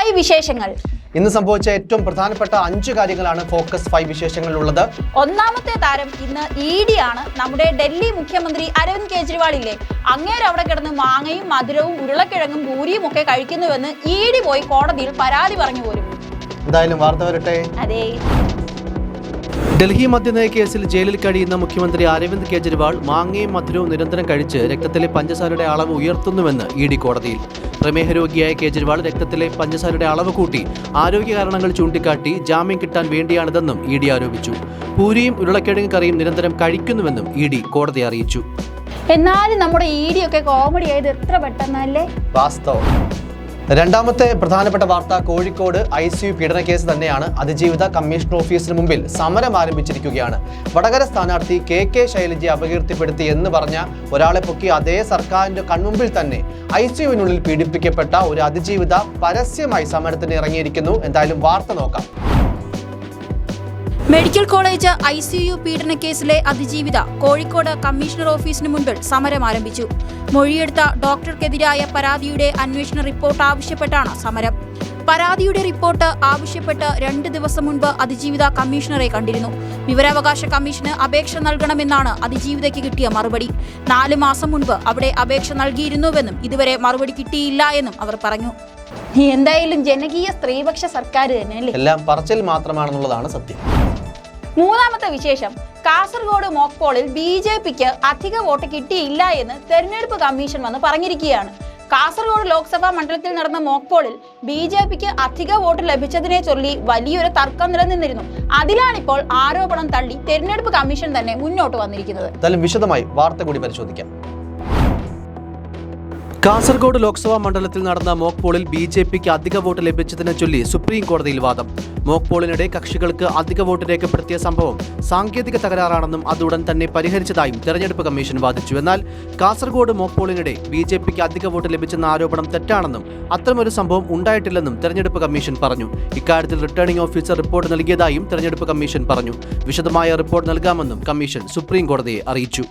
Five വിശേഷങ്ങൾ. ഇന്ന് സംഭവിച്ച ഏറ്റവും പ്രധാനപ്പെട്ട അഞ്ച് കാര്യങ്ങളാണ് ഫോക്കസ് ഫൈവ് വിശേഷങ്ങളിലുള്ളത്. ഒന്നാമത്തെ താരം ഇന്ന് ഇ ഡി ആണ്. നമ്മുടെ ഡൽഹി മുഖ്യമന്ത്രി അരവിന്ദ് കെജ്രിവാൾ ഇല്ലേ അങ്ങേര് അവിടെ കിടന്ന് മാങ്ങയും മധുരവും ഉരുളക്കിഴങ്ങും പൂരിയും ഒക്കെ കഴിക്കുന്നുവെന്ന് ഇ ഡി പോയി കോടതിയിൽ പരാതി പറഞ്ഞു പോരും എന്തായാലും വാർത്ത വരട്ടെ. അതെ. ഡൽഹി മദ്യനയ കേസിൽ ജയിലിൽ കഴിയുന്ന മുഖ്യമന്ത്രി അരവിന്ദ് കെജ്രിവാൾ മാങ്ങയും മധുരവും നിരന്തരം കഴിച്ച് രക്തത്തിലെ പഞ്ചസാരയുടെ അളവ് ഉയർത്തുന്നുവെന്ന് ഇ ഡി കോടതിയിൽ. പ്രമേഹ രോഗിയായ കെജ്രിവാൾ രക്തത്തിലെ പഞ്ചസാരയുടെ അളവ് കൂട്ടി ആരോഗ്യ കാരണങ്ങൾ ചൂണ്ടിക്കാട്ടി ജാമ്യം കിട്ടാൻ വേണ്ടിയാണിതെന്നും ഇ ഡി ആരോപിച്ചു. പൂരിയും ഉരുളക്കിഴങ്ങ് കറിയും നിരന്തരം കഴിക്കുന്നുവെന്നും ഇ ഡി കോടതിയെ അറിയിച്ചു. എന്നാലും നമ്മുടെ ഇ ഡി ഒക്കെ കോമഡി ആയത് എത്ര പെട്ടെന്നല്ലേ? വാസ്തവം. രണ്ടാമത്തെ പ്രധാനപ്പെട്ട വാർത്ത കോഴിക്കോട് ഐ സി യു പീഡന കേസ് തന്നെയാണ്. അതിജീവിത കമ്മീഷൻ ഓഫീസിന് മുമ്പിൽ സമരം ആരംഭിച്ചിരിക്കുകയാണ്. വടകര സ്ഥാനാർത്ഥി കെ കെ ശൈലജയെ അപകീർത്തിപ്പെടുത്തി എന്ന് പറഞ്ഞ ഒരാളെ പൊക്കി അതേ സർക്കാരിന്റെ കൺമുമ്പിൽ തന്നെ ഐ സി യുവിനുള്ളിൽ പീഡിപ്പിക്കപ്പെട്ട ഒരു അതിജീവിത പരസ്യമായി സമരത്തിന് ഇറങ്ങിയിരിക്കുന്നു. എന്തായാലും വാർത്ത നോക്കാം. Medical college I C U പീഡന കേസിലെ അതിജീവിത കോഴിക്കോട് കമ്മീഷണർ ഓഫീസിന് മുൻപിൽ സമരം ആരംഭിച്ചു. മൊഴിയെടുത്ത ഡോക്ടർക്കെതിരായ പരാതിയുടെ അന്വേഷണ റിപ്പോർട്ട് ആവശ്യപ്പെട്ടാണ് സമരം. പരാതിയുടെ റിപ്പോർട്ട് ആവശ്യപ്പെട്ട് രണ്ട് ദിവസം മുൻപ് അതിജീവിത കമ്മീഷണറെ കണ്ടിരുന്നു. വിവരാവകാശ കമ്മീഷന് അപേക്ഷ നൽകണമെന്നാണ് അതിജീവിതയ്ക്ക് കിട്ടിയ മറുപടി. നാല് മാസം മുൻപ് അവിടെ അപേക്ഷ നൽകിയിരുന്നുവെന്നും ഇതുവരെ മറുപടി കിട്ടിയില്ല എന്നും അവർ പറഞ്ഞു. എന്തായാലും ജനകീയ സ്ത്രീപക്ഷ സർക്കാർ തന്നെ എല്ലാം പറച്ചിൽ മാത്രമാണെന്നുള്ളതാണ് സത്യം. മൂന്നാമത്തെ വിശേഷം. കാസർഗോഡ് മോക്ക് പോളിൽ ബി ജെ പിക്ക് അധിക വോട്ട് കിട്ടിയില്ല എന്ന് തെരഞ്ഞെടുപ്പ് കമ്മീഷൻ വന്ന് പറഞ്ഞിരിക്കുകയാണ്. കാസർഗോഡ് ലോക്സഭാ മണ്ഡലത്തിൽ നടന്ന മോക്ക് പോളിൽ ബി ജെ പിക്ക് അധിക വോട്ട് ലഭിച്ചതിനെ ചൊല്ലി വലിയൊരു തർക്കം നിലനിന്നിരുന്നു. അതിലാണിപ്പോൾ ആരോപണം തള്ളി തെരഞ്ഞെടുപ്പ് കമ്മീഷൻ തന്നെ മുന്നോട്ട് വന്നിരിക്കുന്നത്. വിശദമായി വാർത്ത കൂടി പരിശോധിക്കാം. കാസർഗോഡ് ലോക്സഭാ മണ്ഡലത്തിൽ നടന്ന മോക്ക് പോളിൽ ബി ജെ പിക്ക് അധിക വോട്ട് ലഭിച്ചതിനെ ചൊല്ലി സുപ്രീം കോടതിയിൽ വാദം. മോക്ക് പോളിനിടെ കക്ഷികൾക്ക് അധിക വോട്ട് രേഖപ്പെടുത്തിയ സംഭവം സാങ്കേതിക തകരാറാണെന്നും അതുടൻ തന്നെ പരിഹരിച്ചതായും തെരഞ്ഞെടുപ്പ് കമ്മീഷൻ വാദിച്ചു. എന്നാൽ കാസർഗോഡ് മോക്ക് പോളിനിടെ ബി ജെ പിക്ക് അധിക വോട്ട് ലഭിച്ചെന്ന ആരോപണം തെറ്റാണെന്നും അത്തരമൊരു സംഭവം ഉണ്ടായിട്ടില്ലെന്നും തെരഞ്ഞെടുപ്പ് കമ്മീഷൻ പറഞ്ഞു. ഇക്കാര്യത്തിൽ റിട്ടേണിംഗ് ഓഫീസർ റിപ്പോർട്ട് നൽകിയതായും തെരഞ്ഞെടുപ്പ് കമ്മീഷൻ പറഞ്ഞു. വിശദമായ റിപ്പോർട്ട് നൽകാമെന്നും കമ്മീഷൻ സുപ്രീം കോടതിയെ അറിയിച്ചു.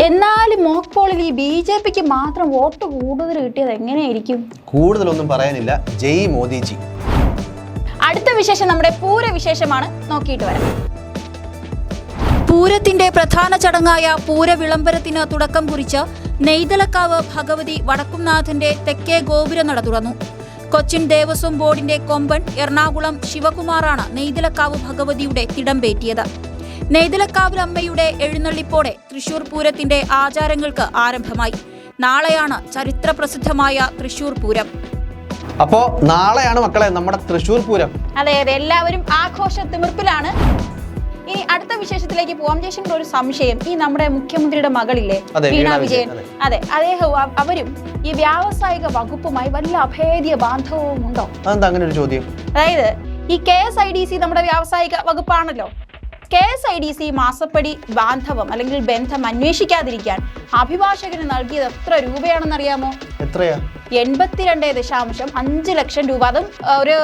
എന്നാലും മോക്ക് പോളിൽ ഈ ബി ജെ പിക്ക് മാത്രം വോട്ട് കൂടുതൽ കിട്ടിയത് എങ്ങനെയായിരിക്കും? കൂടുതലൊന്നും പറയാനില്ല. ജയ് മോദിജി. അടുത്ത വിശേഷം നമ്മുടെ പൂര വിശേഷമാണ്. നോക്കിയിട്ട് വരാം. പൂരത്തിന്റെ പ്രധാന ചടങ്ങായ പൂര വിളംബരത്തിന് തുടക്കം കുറിച്ച് നെയ്തലക്കാവ് ഭഗവതി വടക്കുംനാഥന്റെ തെക്കേ ഗോപുരനട തുറന്നു. കൊച്ചിൻ ദേവസ്വം ബോർഡിന്റെ കൊമ്പൻ എറണാകുളം ശിവകുമാറാണ് നെയ്തലക്കാവ് ഭഗവതിയുടെ തിടമ്പേറ്റിയത് നെയ്തലക്കാവ് അമ്മയുടെ എഴുന്നള്ളിപ്പോടെ തൃശൂർ പൂരത്തിന്റെ ആചാരങ്ങൾക്ക് ആരംഭമായി. നാളെയാണ് ചരിത്ര പ്രസിദ്ധമായ തൃശൂർ പൂരം. അപ്പോ നാളെയാണ് മക്കളെ നമ്മുടെ തൃശൂർ പൂരം. അതെ അതെ. എല്ലാവരും ആഘോഷ തിമിർപ്പിലാണ്. ഇനി അടുത്ത വിശേഷത്തിലേക്ക് പോവാം. ജയശങ്കർ ഒരു സംശയം. ഈ നമ്മുടെ മുഖ്യമന്ത്രിയുടെ മകളില്ലേ? വീണ വിജയൻ. അതെ. അദ്ദേഹവും അവ- അവരും ഈ വ്യാവസായിക വകുപ്പുമായി വല്ല അഭേദ്യ ബാന്ധവും ഉണ്ടോ അതെന്താ അങ്ങനെ ഒരു ചോദ്യം? അതായത് ഈ K S I D C നമ്മുടെ വ്യാവസായിക വകുപ്പാണല്ലോ. K S I D C മാസപ്പടി ബാന്ധവം അല്ലെങ്കിൽ ബന്ധം അന്വേഷിക്കാതിരിക്കാൻ അഭിഭാഷകന് നൽകിയത് എത്ര രൂപയാണെന്നറിയാമോ? എത്രയാ? എൺപത്തിരണ്ട് ദശാംശം അഞ്ച് ലക്ഷം രൂപ. അതും ഒരു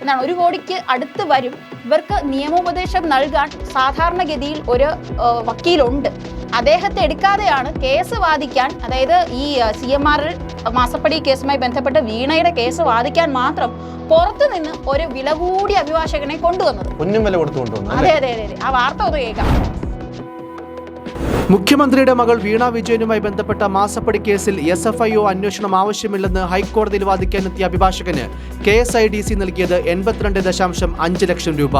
എന്താണ് ഒരു കോടിക്ക് അടുത്ത് വരും. ഇവർക്ക് നിയമോപദേശം നൽകാൻ സാധാരണഗതിയിൽ ഒരു വക്കീലുണ്ട്. അദ്ദേഹത്തെ എടുക്കാതെയാണ് കേസ് വാദിക്കാൻ അതായത് ഈ സി എം ആർ മാസപ്പടി കേസുമായി ബന്ധപ്പെട്ട് വീണയുടെ കേസ് വാദിക്കാൻ മാത്രം പുറത്തു നിന്ന് ഒരു വില കൂടിയ അഭിഭാഷകനെ കൊണ്ടുവന്നത് അതെ അതെ അതെ. ആ വാർത്ത ഒന്ന് കേൾക്കാം. മുഖ്യമന്ത്രിയുടെ മകൾ വീണ വിജയനുമായി ബന്ധപ്പെട്ട മാസപ്പടി കേസിൽ എസ് എഫ് ഐ ഒ അന്വേഷണം ആവശ്യമില്ലെന്ന് ഹൈക്കോടതിയിൽ വാദിക്കാനെത്തിയ അഭിഭാഷകന് K S I D C നൽകിയത് എൺപത്തിരണ്ട് ദശാംശം അഞ്ച് ലക്ഷം രൂപ.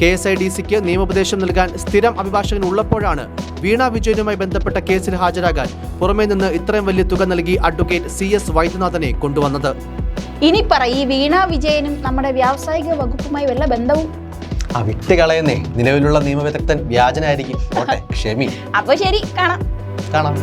കെ എസ് ഐ ഡി സിക്ക് നിയമോപദേശം നൽകാൻ സ്ഥിരം അഭിഭാഷകൻ ഉള്ളപ്പോഴാണ് വീണ വിജയനുമായി ബന്ധപ്പെട്ട കേസിൽ ഹാജരാകാൻ പുറമേ നിന്ന് ഇത്രയും വലിയ തുക നൽകി അഡ്വക്കേറ്റ് സി എസ് വൈദ്യനാഥനെ കൊണ്ടുവന്നത്. ഇനി പറ ഈ വീണ വിജയനും നമ്മുടെ വ്യാവസായിക വകുപ്പുമായി വല്ല ബന്ധവും ആ വിട്ട് കളയുന്നേ നിലവിലുള്ള നിയമവിദഗ്ധൻ വ്യാജനായിരിക്കും. ഓട്ടെ ക്ഷമി. അപ്പൊ ശരി കാണാം. കാണാം.